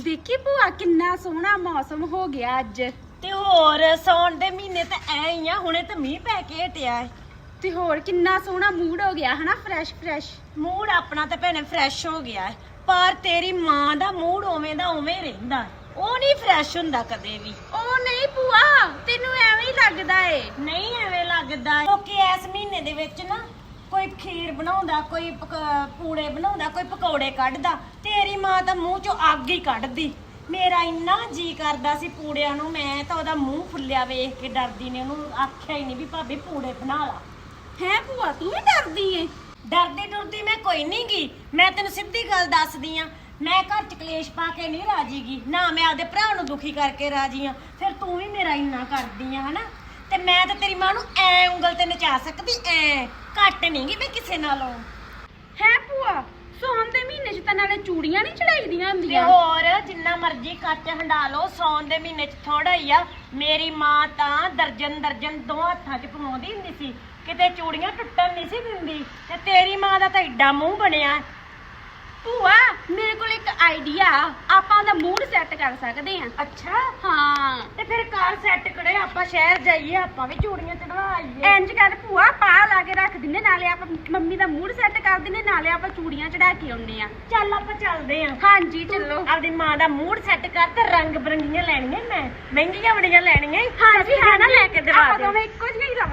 ਦੇਖੀ ਭੂਆ ਕਿੰਨਾ ਸੋਹਣਾ ਮੌਸਮ ਹੋ ਗਿਆ ਅੱਜ। ਤੇ ਹੋਰ ਸੌਣ ਦੇ ਮਹੀਨੇ ਤਾਂ ਐ ਹੀ ਆ ਹੁਣੇ ਤਾਂ ਮੀਂਹ ਪੈ ਕੇ ਹਟਿਆ ਹੈ ਤੇ ਹੋਰ ਕਿੰਨਾ ਸੋਹਣਾ ਮੂਡ ਹੋ ਗਿਆ ਹਨਾ ਫਰੈਸ਼ ਫਰੈਸ਼ ਮੂਡ ਆਪਣਾ ਤਾਂ ਭੈਣੇ ਫਰੈਸ਼ ਹੋ ਗਿਆ ਪਰ ਤੇਰੀ ਮਾਂ ਦਾ ਮੂਡ ਉਵੇਂ ਦਾ ਉਵੇਂ ਰਹਿੰਦਾ। ਉਹ ਨਹੀਂ ਫਰੈਸ਼ ਹੁੰਦਾ ਕਦੇ ਵੀ। ਉਹ ਨਹੀਂ ਭੂਆ ਤੈਨੂੰ ਐਵੇਂ ਹੀ ਲੱਗਦਾ ਏ। ਨਹੀਂ ਐਵੇਂ ਲੱਗਦਾ। ਕਿਉਂਕਿ ਇਸ ਮਹੀਨੇ ਦੇ ਵਿੱਚ ਨਾ ਖੀਰ ਬਣਾਉਂਦਾ ਕੋਈ ਪਕ- ਪੂੜੇ ਬਣਾਉਂਦਾ ਕੋਈ ਪਕੌੜੇ ਕੱਢਦਾ ਤੇਰੀ ਮਾਂ ਤਾਂ ਮੂੰਹ ਚੋਂ ਅੱਗ ਹੀ ਕੱਢਦੀ। ਮੇਰਾ ਇੰਨਾ ਜੀ ਕਰਦਾ ਸੀ ਪੂੜਿਆਂ ਨੂੰ ਮੈਂ ਤਾਂ ਉਹਦਾ ਮੂੰਹ ਫੁੱਲਿਆ ਵੇਖ ਕੇ ਡਰਦੀ ਨੇ ਉਹਨੂੰ ਆਖਿਆ ਹੀ ਨਹੀਂ ਵੀ ਭਾਬੀ ਪੂੜੇ ਬਣਾ ਲਾ। ਹੈ ਭੂਆ ਤੂੰ ਵੀ ਡਰਦੀ ਏ? ਡਰਦੀ ਡਰਦੀ ਮੈਂ ਕੋਈ ਨਹੀਂ ਗੀ ਮੈਂ ਤੈਨੂੰ ਸਿੱਧੀ ਗੱਲ ਦੱਸਦੀ ਆ ਮੈਂ ਘਰ ਚ ਕਲੇਸ਼ ਪਾ ਕੇ ਨਹੀਂ ਰਾਜੀਗੀ ਨਾ ਮੈਂ ਆਪਦੇ ਭਰਾ ਨੂੰ ਦੁਖੀ ਕਰਕੇ ਰਾਜੀ ਆ ਫਿਰ ਤੂੰ ਵੀ ਮੇਰਾ ਇੰਨਾ ਕਰਦੀ ਆ ਹਨਾ? ਤੇ ਮੈਂ ਤਾਂ ਤੇਰੀ ਮਾਂ ਨੂੰ ਐ ਉਂਗਲ ਤੇ ਨਚਾ ਸਕਦੀ ਐ। ਘੱਟ ਨਹੀਂ ਗੀ ਮੈਂ ਕਿਸੇ ਨਾਲੋਂ। ਹੈ ਭੂਆ ਸੌਣ ਦੇ ਮਹੀਨੇ 'ਚ ਤਾਂ ਨਾਲੇ ਚੂੜੀਆਂ ਨਹੀਂ ਚੜਾਈਦੀਆਂ ਤੇ ਹੁੰਦੀਆਂ। ਹੋਰ ਜਿੰਨਾ ਮਰਜ਼ੀ ਕੱਚ ਹੰਡਾ ਲਓ ਸੌਣ ਦੇ ਮਹੀਨੇ ਚ ਥੋੜਾ ਹੀ ਆ। ਮੇਰੀ ਮਾਂ ਤਾਂ ਦਰਜਨ ਦਰਜਨ ਦੋ ਹੱਥਾਂ 'ਚ ਪਵਾਉਂਦੀ ਹੁੰਦੀ ਸੀ। ਕਿਤੇ ਚੂੜੀਆਂ ਟੁੱਟਣ ਨਹੀਂ ਸੀ ਦਿੰਦੀ ਤੇ ਤੇਰੀ ਮਾਂ ਦਾ ਤਾਂ ਏਡਾ ਮੂੰਹ ਬਣਿਆ। ਭੂਆ ਮੇਰੇ ਕੋਲ ਇੱਕ ਆਈਡੀਆ ਆਪਾਂ ਉਹਦਾ ਮੂਡ ਸੈੱਟ ਕਰ ਸਕਦੇ ਆ ਅੱਛਾ? ਹਾਂ। ਤੇ ਫਿਰ ਕਾਰ ਸੈੱਟ ਕਰੇ ਆਪਾਂ ਸ਼ਹਿਰ ਜਾਈਏ ਆਪਾਂ ਵੀ ਚੂੜੀਆਂ ਚੜਵਾ ਆਈਏ। ਇੰਜ ਕਰ ਭੂਆ ਲਾ ਕੇ ਰੱਖ ਦਿੰਨੇ ਨਾਲੇ ਆਪਾਂ ਮੰਮੀ ਦਾ ਮੂਡ ਸੈੱਟ ਕਰ ਦਿੰਨੇ ਨਾਲੇ ਆਪਾਂ ਚੂੜੀਆਂ ਚੜਾ ਕੇ ਆਉਨੇ ਆ ਚੱਲ ਆਪਾਂ ਚੱਲਦੇ ਆਂ ਹਾਂਜੀ ਚੱਲੋ। ਆਪਦੀ ਮਾਂ ਦਾ ਮੂਡ ਸੈੱਟ ਕਰ ਤੇ ਰੰਗ ਬਰੰਗੀਆਂ ਲੈਣੀਆਂ ਮੈਂ। ਮਹਿੰਗੀਆਂ ਬੜੀਆਂ ਲੈਣੀਆਂ। ਹਾਂਜੀ ਹਾਂ ਨਾ ਲੈ ਕੇ ਦਵਾ ਆਪਾਂ ਦੇ। ਦੋਵੇਂ ਇੱਕੋ ਜਿਹੀਆਂ ਹੀ ਰਵਾਂਗੇ